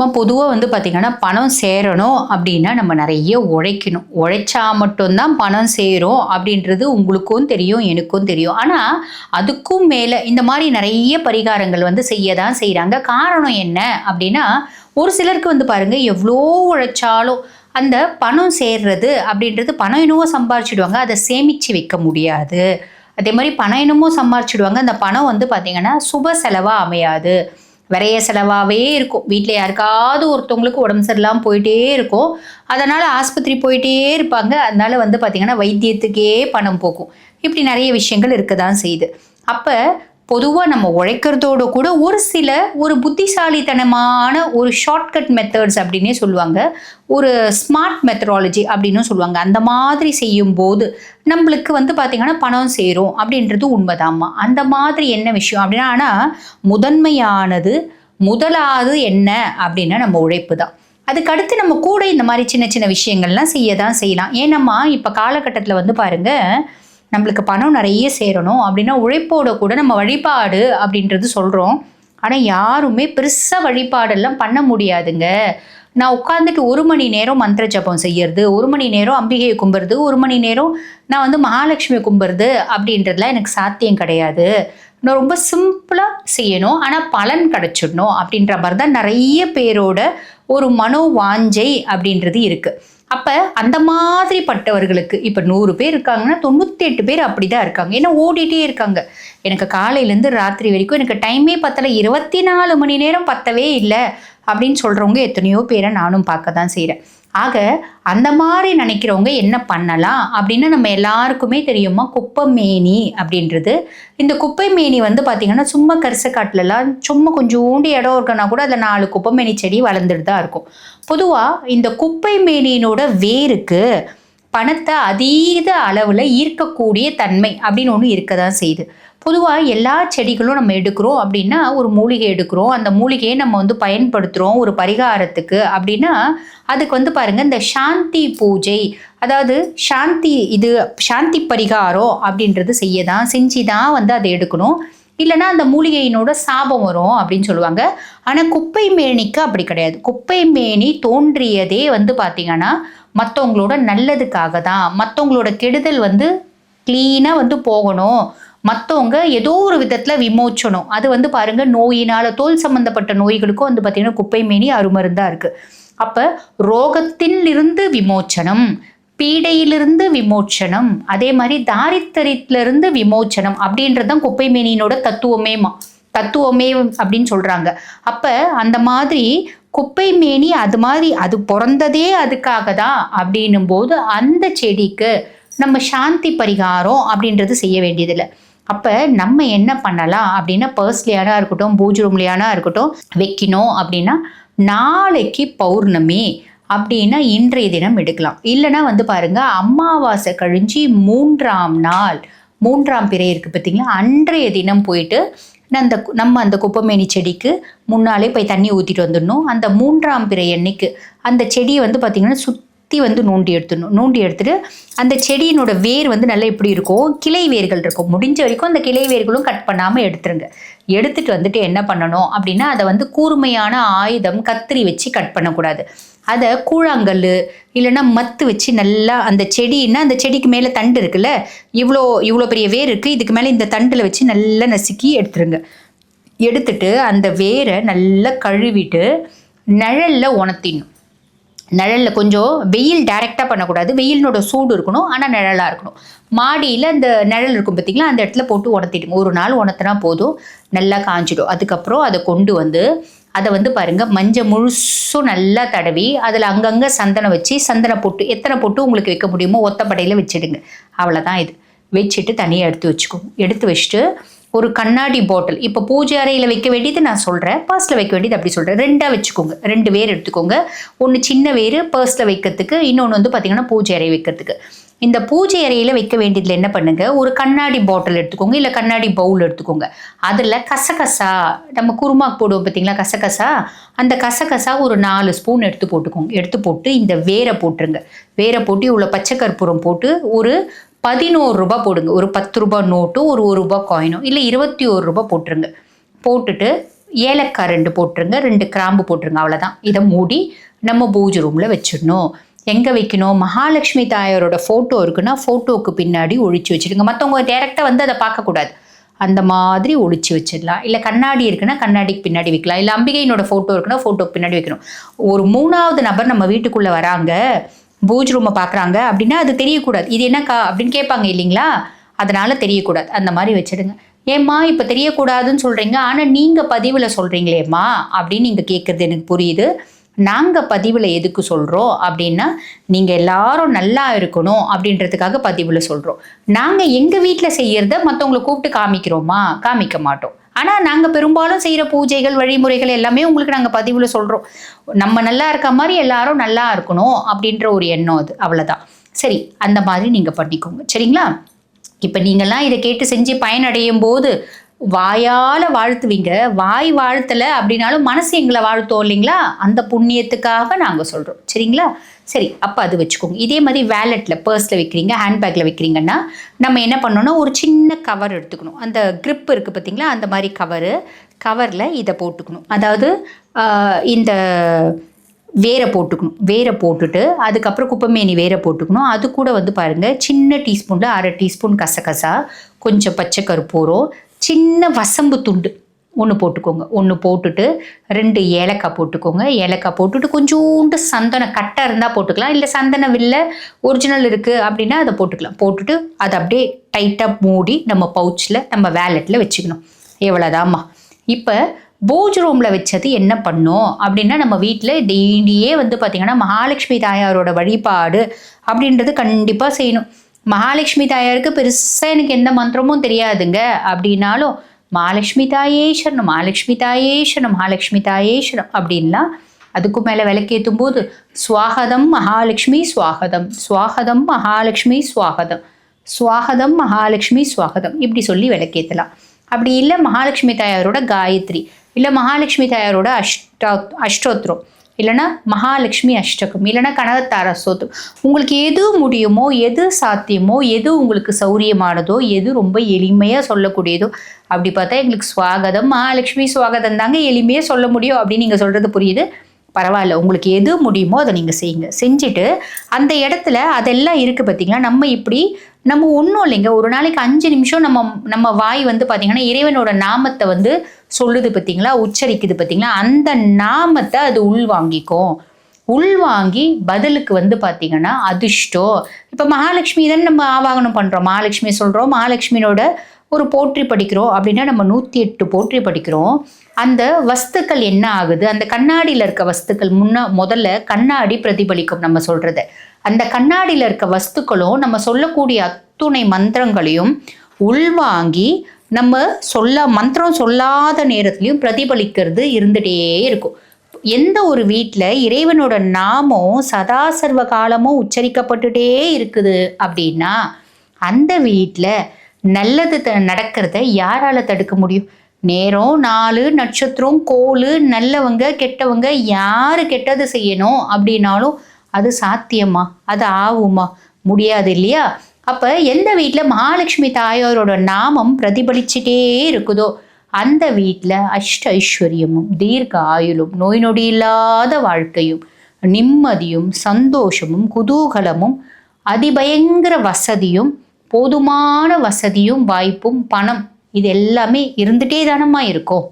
நம்ம பொதுவாக வந்து பார்த்திங்கன்னா பணம் சேரணும் அப்படின்னா நம்ம நிறைய உழைக்கணும். உழைச்சா மட்டும்தான் பணம் சேரும் அப்படின்றது உங்களுக்கும் தெரியும் எனக்கும் தெரியும். ஆனால் அதுக்கும் மேலே இந்த மாதிரி நிறைய பரிகாரங்கள் வந்து செய்ய தான் செய்கிறாங்க காரணம் என்ன அப்படின்னா ஒரு சிலருக்கு வந்து பாருங்கள் எவ்வளோ உழைச்சாலும் அந்த பணம் சேர்றது அப்படின்றது பணம் என்னவோ சம்பாரிச்சிடுவாங்க. அதை சேமித்து வைக்க முடியாது. அதே மாதிரி பணம் என்னமோ சம்பாரிச்சிடுவாங்க. அந்த பணம் வந்து பார்த்திங்கன்னா சுப செலவாக அமையாது. விரைய செலவாகவே இருக்கும். வீட்டில் யாருக்காவது ஒருத்தவங்களுக்கு உடம்பு சரியில்லாமல் போயிட்டே இருக்கும். அதனால் ஆஸ்பத்திரி போயிட்டே இருப்பாங்க. அதனால வந்து பார்த்திங்கன்னா வைத்தியத்துக்கே பணம் போகும். இப்படி நிறைய விஷயங்கள் இருக்க தான் செய்யுது. அப்போ பொதுவாக நம்ம உழைக்கிறதோட கூட ஒரு சில ஒரு புத்திசாலித்தனமான ஒரு ஷார்ட்கட் மெத்தட்ஸ் அப்படின்னே சொல்லுவாங்க. ஒரு ஸ்மார்ட் மெத்தடாலஜி அப்படின்னு சொல்லுவாங்க. அந்த மாதிரி செய்யும்போது நம்மளுக்கு வந்து பார்த்திங்கன்னா பணம் சேரும் அப்படின்றது உண்மைதாம்மா. அந்த மாதிரி என்ன விஷயம் அப்படின்னா ஆனால் முதன்மையானது முதலாவது என்ன அப்படின்னா நம்ம உழைப்பு தான் அதுக்கடுத்து நம்ம கூட இந்த மாதிரி சின்ன சின்ன விஷயங்கள்லாம் செய்ய தான் செய்யலாம் ஏன்னம்மா இப்போ காலகட்டத்தில் வந்து பாருங்கள் நம்மளுக்கு பணம் நிறைய சேரணும். அப்படின்னா உழைப்போட கூட நம்ம வழிபாடு அப்படின்றது சொல்கிறோம் ஆனால் யாருமே பெருசாக வழிபாடெல்லாம் பண்ண முடியாதுங்க. நான் உட்காந்துட்டு ஒரு மணி நேரம் மந்திர ஜபம் செய்யறது ஒரு மணி நேரம் அம்பிகையை கும்புறது ஒரு மணி நேரம் நான் வந்து மகாலட்சுமியை கும்புறது அப்படின்றதுலாம் எனக்கு சாத்தியம் கிடையாது. நான் ரொம்ப சிம்பிளாக செய்யணும். ஆனால் பலன் கிடச்சிடணும் அப்படின்ற மாதிரி தான் நிறைய பேரோட ஒரு மனோ வாஞ்சை அப்படின்றது இருக்குது அப்போ அந்த மாதிரி பட்டவர்களுக்கு இப்போ நூறு பேர் இருக்காங்கன்னா தொண்ணூற்றி எட்டு பேர் அப்படி தான் இருக்காங்க. ஏன்னா ஓடிட்டே இருக்காங்க. எனக்கு காலையிலேருந்து ராத்திரி வரைக்கும் எனக்கு டைமே பத்தலை. இருபத்தி நாலு மணி நேரம் பத்தவே இல்லை அப்படின்னு சொல்கிறவங்க எத்தனையோ பேரை நானும் பார்க்க தான் செய்கிறேன் ஆக அந்த மாதிரி நினைக்கிறவங்க என்ன பண்ணலாம் அப்படின்னு நம்ம எல்லாருக்குமே தெரியுமா? குப்பைமேனி அப்படின்றது. இந்த குப்பைமேனி வந்து பார்த்திங்கன்னா சும்மா கரிசக்காட்டிலலாம் சும்மா கொஞ்சோண்டு இடம் இருக்குன்னா கூட அதில் நாலு குப்பைமேனி செடி வளர்ந்துட்டு தான் இருக்கும். பொதுவாக இந்த குப்பைமேனியினோட வேருக்கு பணத்தை அதீத அளவில் ஈர்க்கக்கூடிய தன்மை அப்படின்னு ஒன்று இருக்க தான் செய்யுது. பொதுவாக எல்லா செடிகளும் நம்ம எடுக்கிறோம் அப்படின்னா ஒரு மூலிகை எடுக்கிறோம். அந்த மூலிகையை நம்ம வந்து பயன்படுத்துகிறோம் ஒரு பரிகாரத்துக்கு அப்படின்னா அதுக்கு வந்து பாருங்கள் இந்த சாந்தி பூஜை அதாவது சாந்தி இது சாந்தி பரிகாரம் அப்படின்றது செய்ய தான் செஞ்சு தான் வந்து அதை எடுக்கணும். இல்லைன்னா அந்த மூலிகையினோட சாபம் வரும் அப்படின்னு சொல்லுவாங்க. ஆனால் குப்பை மேனிக்கு அப்படி கிடையாது. குப்பை மேனி தோன்றியதே வந்து பார்த்திங்கன்னா மற்றவங்களோட நல்லதுக்காக தான் மற்றவங்களோட கெடுதல் வந்து க்ளீனாக வந்து போகணும். மற்றவங்க ஏதோ ஒரு விதத்தில் விமோச்சனம். அது வந்து பாருங்கள் நோயினால் தோல் சம்மந்தப்பட்ட நோய்களுக்கும் வந்து பார்த்திங்கன்னா குப்பை மேனி அருமருந்தாக இருக்குது அப்போ ரோகத்திலிருந்து விமோச்சனம் பீடையிலிருந்து விமோச்சனம் அதே மாதிரி தாரித்தரியத்திலிருந்து விமோச்சனம் அப்படின்றது தான் குப்பை மேனியினோட தத்துவமேமா. தத்துவமே அப்படின்னு சொல்கிறாங்க அப்போ அந்த மாதிரி குப்பை மேனி அது மாதிரி அது பிறந்ததே அதுக்காக தான் அப்படின்னும் போது அந்த செடிக்கு நம்ம சாந்தி பரிகாரம் அப்படின்றது செய்ய வேண்டியதில்லை. அப்போ நம்ம என்ன பண்ணலாம் அப்படின்னா பர்ஸ்லியானா இருக்கட்டும் பூஜ் ரூம்லியானா இருக்கட்டும் வைக்கணும் அப்படின்னா நாளைக்கு பௌர்ணமி அப்படின்னா இன்றைய தினம் எடுக்கலாம். இல்லைன்னா வந்து பாருங்கள் அமாவாசை கழிஞ்சு மூன்றாம் நாள் மூன்றாம் பிறை இருக்குது பார்த்தீங்களா அன்றைய தினம் போயிட்டு அந்த நம்ம அந்த குப்பமேனி செடிக்கு முன்னாலே போய் தண்ணி ஊற்றிட்டு வந்துடணும். அந்த மூன்றாம் பிறை அன்னைக்கு அந்த செடியை வந்து பார்த்திங்கன்னா சுற்றி வந்து நோண்டி எடுத்துடணும். நோண்டி எடுத்துட்டு அந்த செடியினோட வேர் வந்து நல்லா எப்படி இருக்கும் கிளை வேர்கள் இருக்கும். முடிஞ்ச வரைக்கும் அந்த கிளை வேர்களும் கட் பண்ணாமல் எடுத்துருங்க. எடுத்துட்டு வந்துட்டு என்ன பண்ணணும் அப்படின்னா அதை வந்து கூர்மையான ஆயுதம் கத்திரி வச்சு கட் பண்ணக்கூடாது. அதை கூழாங்கல் இல்லைன்னா மத்து வச்சு நல்லா அந்த செடின்னா அந்த செடிக்கு மேலே தண்டு இருக்குல்ல இவ்வளோ இவ்வளோ பெரிய வேர் இருக்குது இதுக்கு மேலே இந்த தண்டில் வச்சு நல்லா நசுக்கி எடுத்துருங்க. எடுத்துட்டு அந்த வேரை நல்லா கழுவிட்டு நிழலில் உணர்த்திடணும். நிழலில் கொஞ்சம் வெயில் டைரெக்டாக பண்ணக்கூடாது. வெயிலினோட சூடு இருக்கணும். ஆனால் நிழலாக இருக்கணும். மாடியில் அந்த நிழல் இருக்கும் பார்த்திங்களா அந்த இடத்துல போட்டு உணர்த்திடுங்க. ஒரு நாள் உணர்த்தினா போதும். நல்லா காஞ்சிடும். அதுக்கப்புறம் அதை கொண்டு வந்து அதை வந்து பாருங்கள் மஞ்சள் முழுசும் நல்லா தடவி அதில் அங்கங்கே சந்தனம் வச்சு சந்தன பொட்டு எத்தனை பொட்டு உங்களுக்கு வைக்க முடியுமோ ஒத்தப்படையில் வச்சிடுங்க. அவ்வளோதான் இது. வச்சுட்டு தனியாக எடுத்து வச்சுக்கோங்க. எடுத்து வச்சுட்டு ஒரு கண்ணாடி பாட்டில் இப்போ பூஜை அறையில் வைக்க வேண்டியது நான் சொல்கிறேன் பர்ஸில் வைக்க வேண்டியது அப்படி சொல்கிறேன் ரெண்டாக வச்சுக்கோங்க. ரெண்டு வேர் எடுத்துக்கோங்க. ஒன்று சின்ன வேர் பர்ஸில் வைக்கிறதுக்கு இன்னொன்று வந்து பார்த்திங்கன்னா பூஜை அறை வைக்கிறதுக்கு. இந்த பூஜை அறையில் வைக்க வேண்டியதில் என்ன பண்ணுங்கள் ஒரு கண்ணாடி பாட்டில் எடுத்துக்கோங்க. இல்லை கண்ணாடி பவுல் எடுத்துக்கோங்க. அதில் கசகசா நம்ம குருமாக்கு போடுவோம் பார்த்தீங்களா கசகசா? அந்த கசகசா ஒரு நாலு ஸ்பூன் எடுத்து போட்டுக்கோங்க. எடுத்து போட்டு இந்த வேரை போட்டுருங்க. வேரை போட்டு இவ்வளோ பச்சை கற்பூரம் போட்டு ஒரு பதினோரு ரூபாய் போடுங்க. ஒரு பத்து ரூபாய் நோட்டும் ஒரு ஒரு ரூபாய் காயினும் இல்லை இருபத்தி ஒரு ரூபாய் போட்டுருங்க. போட்டுட்டு ஏலக்காய் ரெண்டு போட்டுருங்க. ரெண்டு கிராம்பு போட்டுருங்க. அவ்வளோதான் இதை மூடி நம்ம பூஜை ரூமில் வச்சிடணும். எங்கே வைக்கணும்? மகாலட்சுமி தாயாரோட ஃபோட்டோ இருக்குன்னா ஃபோட்டோவுக்கு பின்னாடி ஒழிச்சு வச்சுடுங்க. மற்றவங்க டேரெக்டாக வந்து அதை பார்க்கக்கூடாது. அந்த மாதிரி ஒழிச்சு வச்சிடலாம். இல்லை கண்ணாடி இருக்குன்னா கண்ணாடிக்கு பின்னாடி வைக்கலாம். இல்லை அம்பிகையினோட ஃபோட்டோ இருக்குன்னா ஃபோட்டோக்கு பின்னாடி வைக்கணும். ஒரு மூணாவது நபர் நம்ம வீட்டுக்குள்ளே வராங்க. பூஜ் ரூமை பார்க்குறாங்க அப்படின்னா அது தெரியக்கூடாது. இது என்னக்கா? அப்படின்னு கேட்பாங்க இல்லைங்களா? அதனால் தெரியக்கூடாது. அந்த மாதிரி வச்சிடுங்க. ஏம்மா இப்போ தெரியக்கூடாதுன்னு சொல்கிறீங்க ஆனால் நீங்கள் பதிவில் சொல்கிறீங்களேம்மா அப்படின்னு நீங்கள் கேட்குறது எனக்கு புரியுது. நாங்கள் பதிவில் எதுக்கு சொல்கிறோம் அப்படின்னா நீங்கள் எல்லாரும் நல்லா இருக்கணும் அப்படின்றதுக்காக பதிவில் சொல்கிறோம் நாங்கள் எங்கள் வீட்டில் செய்கிறத மற்றவங்களை கூப்பிட்டு காமிக்கிறோமா? காமிக்க மாட்டோம். ஆனால் நாங்கள் பெரும்பாலும் செய்கிற பூஜைகள் வழிமுறைகள் எல்லாமே உங்களுக்கு நாங்கள் பதிவில் சொல்கிறோம் நம்ம நல்லா இருக்க மாதிரி எல்லாரும் நல்லா இருக்கணும் அப்படின்ற ஒரு எண்ணம் அது. அவ்வளோதான் சரி அந்த மாதிரி நீங்கள் பண்ணிக்கோங்க. சரிங்களா? இப்போ நீங்கள்லாம் இதை கேட்டு செஞ்சு பயனடையும் போது வாயால் வாழ்த்துவீங்க. வாய் வாழ்த்தலை அப்படின்னாலும் மனசு எங்களை வாழ்த்தோம் இல்லைங்களா? அந்த புண்ணியத்துக்காக நாங்கள் சொல்கிறோம் சரிங்களா? சரி அப்போ அது வச்சுக்கோங்க. இதே மாதிரி வேலெட்டில் பர்ஸில் வைக்கிறீங்க ஹேண்ட்பேக்கில் வைக்கிறீங்கன்னா நம்ம என்ன பண்ணோம்னா ஒரு சின்ன கவர் எடுத்துக்கணும். அந்த க்ரிப் இருக்குது பார்த்தீங்களா அந்த மாதிரி கவரு கவரில் இதை போட்டுக்கணும். அதாவது இந்த வேரை போட்டுக்கணும். வேரை போட்டுட்டு அதுக்கப்புறம் குப்பைமேனி வேரை போட்டுக்கணும். அது கூட வந்து பாருங்கள் சின்ன டீஸ்பூனில் அரை டீஸ்பூன் கசகசா கொஞ்சம் பச்சை கருப்பூரம் சின்ன வசம்பு துண்டு ஒன்று போட்டுக்கோங்க. ஒன்று போட்டுட்டு ரெண்டு ஏலக்காய் போட்டுக்கோங்க. ஏலக்காய் போட்டுட்டு கொஞ்சோண்டு சந்தன கட்டை இருந்தால் போட்டுக்கலாம். இல்லை சந்தன வில்ல ஒரிஜினல் இருக்குது அப்படின்னா அதை போட்டுக்கலாம். போட்டுட்டு அதை அப்படியே டைட்டாக மூடி நம்ம பவுச்சில் நம்ம வேலெட்டில் வச்சுக்கணும். எவ்வளோதாம்மா இப்போ போஜ் ரூமில் வச்சது என்ன பண்ணும்? அப்படின்னா நம்ம வீட்டில் டெய்லியே வந்து பார்த்திங்கன்னா மகாலட்சுமி தாயாரோட வழிபாடு அப்படின்றது கண்டிப்பாக செய்யணும். மகாலட்சுமி தாயாருக்கு பெருசாக எனக்கு எந்த மந்திரமும் தெரியாதுங்க. அப்படின்னாலும் மகாலட்சுமி தாயேஸ்வரனம் மகாலட்சுமி தாயேஸ்வரம் மகாலட்சுமி தாயேஸ்வரம் அப்படின்லாம் அதுக்கும் மேலே விளக்கேற்றும் போது சுவாகதம் மகாலட்சுமி ஸ்வாகதம் சுவாகதம் மகாலட்சுமி ஸ்வாகதம் சுவாகதம் மகாலட்சுமி ஸ்வாகதம் இப்படி சொல்லி விளக்கேற்றலாம் அப்படி இல்லை மகாலட்சுமி தாயாரோட காயத்ரி. இல்லை மகாலட்சுமி தாயாரோட அஷ்டா அஷ்டோத்திரம். இல்லைன்னா மகாலட்சுமி அஷ்டகம். இல்லைன்னா கனகத்தார ஸ்தோத்திரம் உங்களுக்கு எது முடியுமோ எது சாத்தியமோ எது உங்களுக்கு சௌரியமானதோ எது ரொம்ப எளிமையாக சொல்லக்கூடியதோ அப்படி பார்த்தா எங்களுக்கு சுவாகதம் மகாலட்சுமி ஸ்வாகதம் தாங்க எளிமையாக சொல்ல முடியும் அப்படின்னு நீங்கள் சொல்கிறது புரியுது? பரவாயில்ல உங்களுக்கு எது முடியுமோ அதை நீங்கள் செய்யுங்க. செஞ்சுட்டு அந்த இடத்துல அதெல்லாம் இருக்குது பார்த்தீங்களா நம்ம இப்படி நம்ம ஒன்றும் இல்லைங்க. ஒரு நாளைக்கு அஞ்சு நிமிஷம் நம்ம நம்ம வாய் வந்து பார்த்தீங்கன்னா இறைவனோட நாமத்தை வந்து சொல்லுது பார்த்தீங்களா உச்சரிக்குது பார்த்தீங்களா அந்த நாமத்தை அது உள்வாங்கிக்கும். உள்வாங்கி பதிலுக்கு வந்து பார்த்தீங்கன்னா அதிர்ஷ்டம். இப்போ மகாலட்சுமி தானே நம்ம ஆவாகனம் பண்ணுறோம் மகாலட்சுமி சொல்கிறோம் மகாலட்சுமியோட ஒரு போற்றி படிக்கிறோம் அப்படின்னா நம்ம நூற்றி எட்டு போற்றி படிக்கிறோம். அந்த வஸ்துக்கள் என்ன ஆகுது? அந்த கண்ணாடியில் இருக்க வஸ்துக்கள் முன்ன முதல்ல கண்ணாடி பிரதிபலிக்கும் நம்ம சொல்கிறத அந்த கண்ணாடியில் இருக்க வஸ்துக்களும் நம்ம சொல்லக்கூடிய அத்துணை மந்திரங்களையும் உள்வாங்கி நம்ம சொல்ல மந்திரம் சொல்லாத நேரத்துலையும் பிரதிபலிக்கிறது இருந்துகிட்டே இருக்கும். எந்த ஒரு வீட்டில் இறைவனோட நாமம் சதா சர்வ காலமும் உச்சரிக்கப்பட்டுட்டே இருக்குது அப்படின்னா அந்த வீட்டில் நல்லது த நடக்கிறத யாரால தடுக்க முடியும்? நேரம் நாலு நட்சத்திரம் கோல் நல்லவங்க கெட்டவங்க யாரு கெட்டது செய்யணும் அப்படின்னாலும் அது சாத்தியமா? அது ஆகுமா? முடியாது இல்லையா? அப்ப எந்த வீட்டில் மகாலட்சுமி தாயாரோட நாமம் பிரதிபலிச்சுட்டே இருக்குதோ அந்த வீட்டில் அஷ்ட ஐஸ்வர்யமும் தீர்க்க ஆயுளும் நோய் நொடி இல்லாத வாழ்க்கையும் நிம்மதியும் சந்தோஷமும் குதூகலமும் அதிபயங்கர வசதியும் போதுமான வசதியும் வாய்ப்பும் பணம் இது எல்லாமே இருந்துட்டே தானம்மா இருக்கும்